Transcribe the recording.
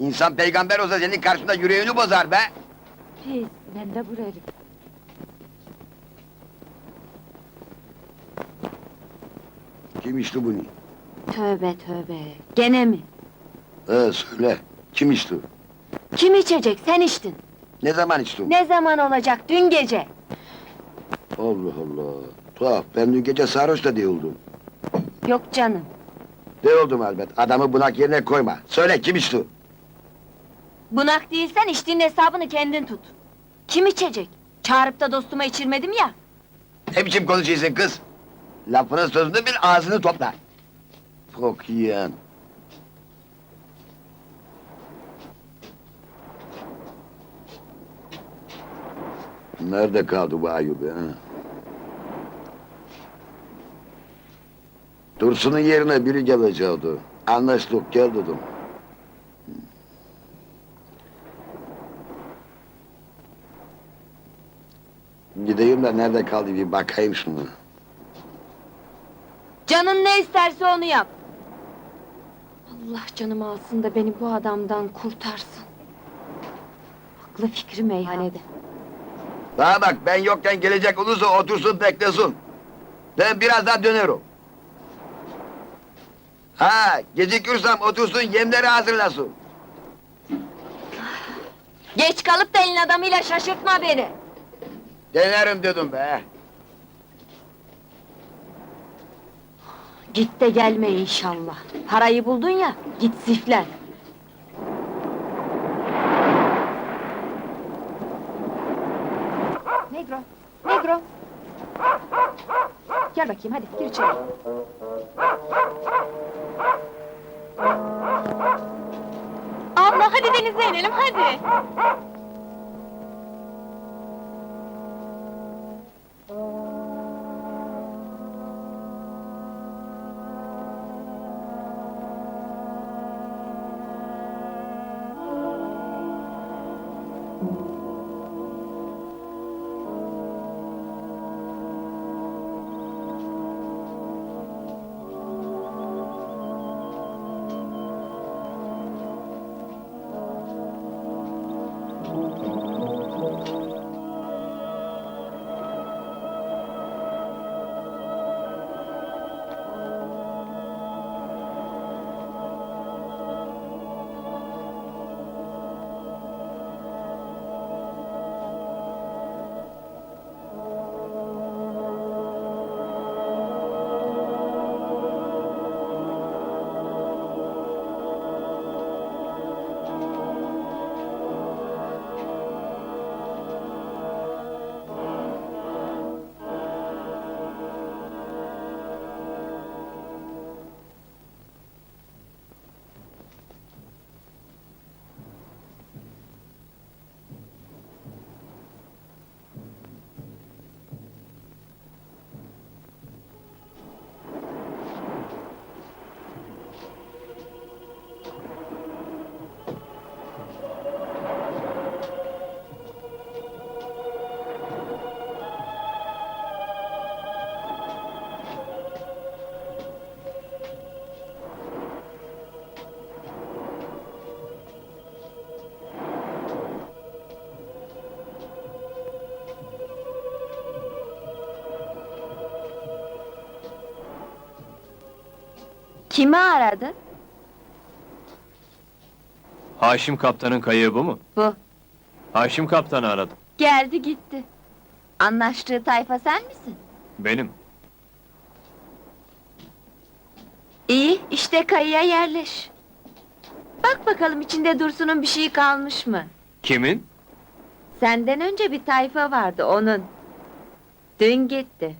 İnsan peygamber olsa senin karşında yüreğini bozar be. Pis, ben de burarım. Kim içti bunu? Tövbe tövbe, gene mi? Ee, söyle. Kim içti? Kim içecek, sen içtin. Ne zaman içtin? Ne zaman olacak, dün gece? Allah Allah. Tuhaf, ben dün gece sarhoş da değildim. Yok canım, Değildim elbet. Adamı bunak yerine koyma. Söyle kim içti? Bunak değilsen içtiğin hesabını kendin tut. Kim içecek? Çağırıp da dostuma içirmedim ya. Ne biçim konuşuyorsun kız? Lafının sözünü bil, ağzını topla. Çok yiyen. Nerede kaldı bu Ayup ha? Dursun'un yerine biri gelecekti. Anlaştık, gel dedim. Gideyim de nerede kaldı bir bakayım şunu. Canın ne isterse onu yap. Allah canımı alsın da beni bu adamdan kurtarsın. Aklı fikri meyhanede. Bana bak ben yokken gelecek olursa otursun beklesin. Ben birazdan dönerim. Ha gecikürsem otursun yemleri hazırlasın. Geç kalıp da elin adamıyla şaşırtma beni. Denerim dedim be. Git de gelme inşallah. Parayı buldun ya, git ziflen. Negro, Negro. Gel bakayım hadi, gir içeri. Abla hadi denize inelim hadi. Kimi aradın? Haşim Kaptan'ın kayığı bu mu? Bu. Haşim Kaptan'ı aradım. Geldi gitti. Anlaştığı tayfa sen misin? Benim. İyi, işte kayıya yerleş. Bak bakalım içinde Dursun'un bir şeyi kalmış mı? Kimin? Senden önce bir tayfa vardı onun. Dün gitti.